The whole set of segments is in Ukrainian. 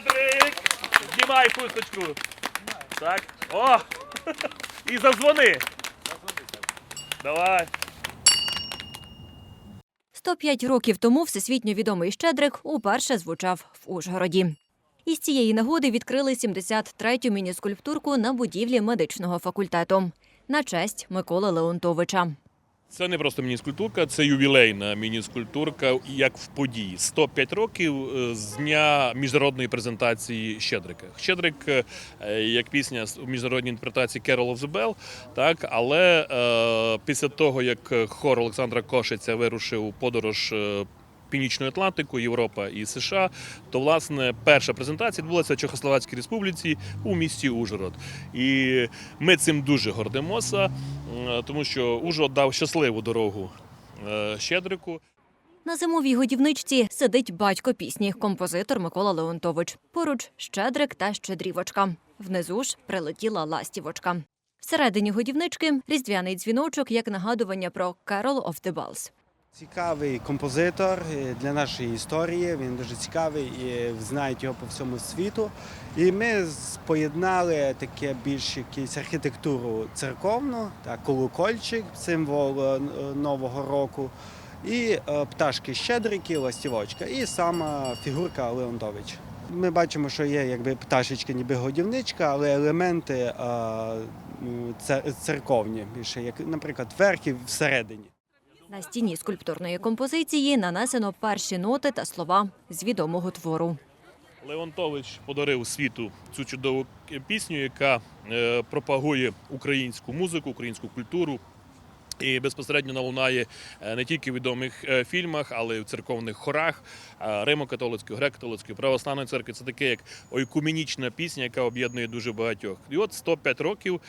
Щедрик! Знімай хусточку. Так. О! І зазвони. Давай. 105 років тому всесвітньо відомий Щедрик уперше звучав в Ужгороді. Із цієї нагоди відкрили 73-ю міні-скульптурку на будівлі медичного факультету на честь Миколи Леонтовича. Це не просто міні-скульптурка, це ювілейна міні-скульптурка, як в події. 105 років е, з дня міжнародної презентації Щедрика. Щедрик, е, як пісня у міжнародній інтерпретації Carol of the Bell, так, але е, після того, як хор Олександра Кошиця вирушив у подорож е, Північну Атлантику, Європа і США, то власне перша презентація відбулася в Чехословацькій республіці у місті Ужгород. І ми цим дуже гордимося, тому що Ужгород дав щасливу дорогу е, Щедрику. На зимовій годівничці сидить батько пісні, композитор Микола Леонтович. Поруч Щедрик та Щедрівочка. Внизу ж прилетіла ластівочка. Всередині годівнички різдвяний дзвіночок як нагадування про Carol of the Bells. Цікавий композитор е, для нашої історії. Він дуже цікавий і знають його по всьому світу. І ми поєднали таке більш якусь архітектуру церковну, так, колокольчик, символ е, е, Нового року, і пташки щедрики, ластівочка, і сама фігурка Леонтович. Ми бачимо, що є якби пташечка, ніби годівничка, але елементи це- церковні, більше як, наприклад, верхів всередині. На стіні скульптурної композиції нанесено перші ноти та слова з відомого твору. Леонтович подарив світу цю чудову пісню, яка е, пропагує українську музику, українську культуру. І безпосередньо вона лунає е, не тільки в відомих е, фільмах, але й в церковних хорах е, Римо-католицької, греко-католицької, православної церкви. Це таке як ойкуменічна пісня, яка об'єднує дуже багатьох. І от 105 років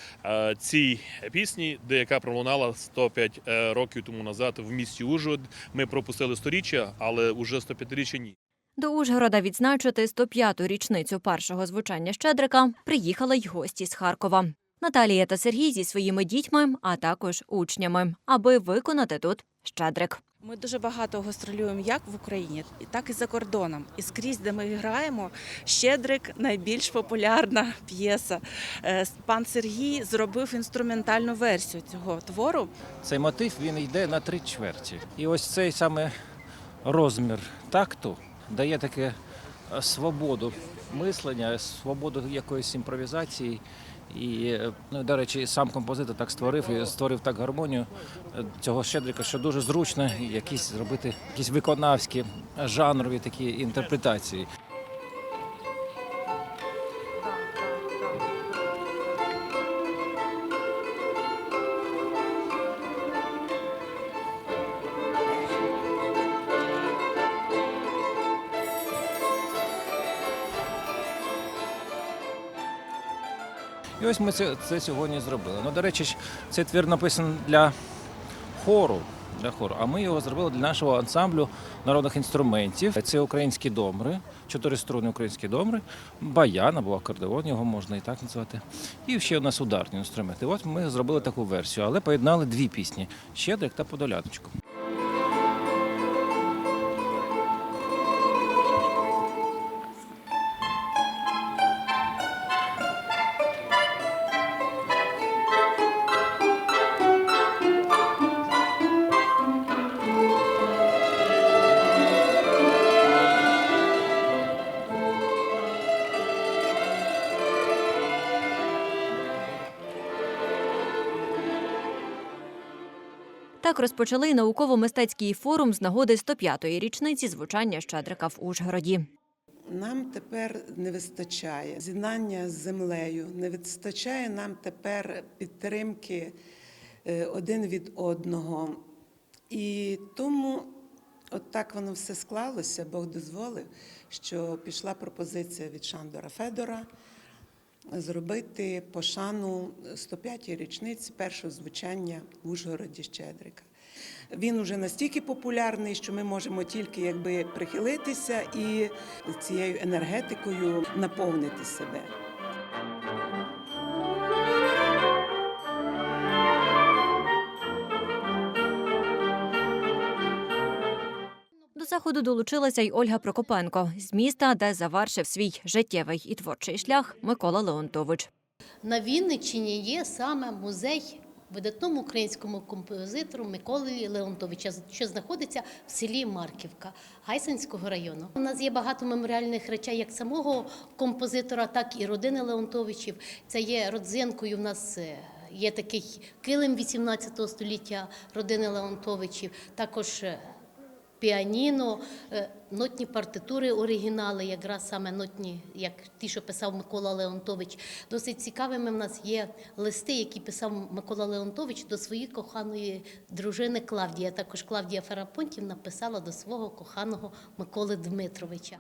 цій пісні, де яка пролунала 105 е, років тому назад в місті Ужгород. Ми пропустили сторіччя, але уже 105-річчя ні. До Ужгорода відзначити 105-ту річницю першого звучання Щедрика приїхали й гості з Харкова. Наталія та Сергій зі своїми дітьми, а також учнями, аби виконати тут Щедрик. Ми дуже багато гастролюємо як в Україні, так і за кордоном. І скрізь, де ми граємо, Щедрик найбільш популярна п'єса. Е, Пан Сергій зробив інструментальну версію цього твору. Цей мотив він йде на три чверті. І ось цей саме розмір такту дає таке свободу мислення, свободу якоїсь імпровізації. І, е, ну, до речі, сам композитор так створив і створив так гармонію е, цього щедрика, що дуже зручно якісь зробити якісь виконавські жанрові такі інтерпретації. І ось ми це, це сьогодні зробили. Ну, до речі, цей твір написаний для хору. Для хору. А ми його зробили для нашого ансамблю народних інструментів. Це українські домри, чотириструнні українські домри, баян або акордеон, його можна і так назвати. І ще у нас ударні інструменти. От ми зробили таку версію, але поєднали дві пісні Щедрик та Подоляночку. Так розпочали науково-мистецький форум з нагоди 105-ї річниці звучання Щедрика в Ужгороді. Нам тепер не вистачає з'єднання з землею, не вистачає нам тепер підтримки е, один від одного. І тому от так воно все склалося. Бог дозволив, що пішла пропозиція від Шандора Федора зробити пошану 105-й річниці першого звучання в Ужгороді Щедрика. Він уже настільки популярний, що ми можемо тільки якби прихилитися і цією енергетикою наповнити себе. Заходу долучилася й Ольга Прокопенко з міста, де завершив свій життєвий і творчий шлях Микола Леонтович. На Вінниччині є саме музей видатному українському композитору Миколи Леонтовича, що знаходиться в селі Марківка Гайсинського району. У нас є багато меморіальних речей як самого композитора, так і родини Леонтовичів. Це є родзинкою. В нас е, є такий килим 18 століття родини Леонтовичів. Також е, піаніно, е, нотні партитури, оригінали, якраз саме нотні, як ті, що писав Микола Леонтович. Досить цікавими в нас є листи, які писав Микола Леонтович до своєї коханої дружини Клавдії. Також Клавдія Ферапонтів написала до свого коханого Миколи Дмитровича.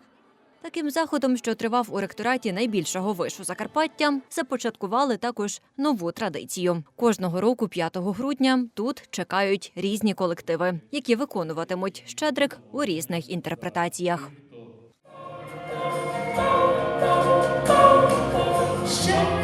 Таким заходом, що тривав у ректораті найбільшого вишу Закарпаття, започаткували також нову традицію. Кожного року, 5 грудня, тут чекають різні колективи, які виконуватимуть щедрик у різних інтерпретаціях. Щедрий,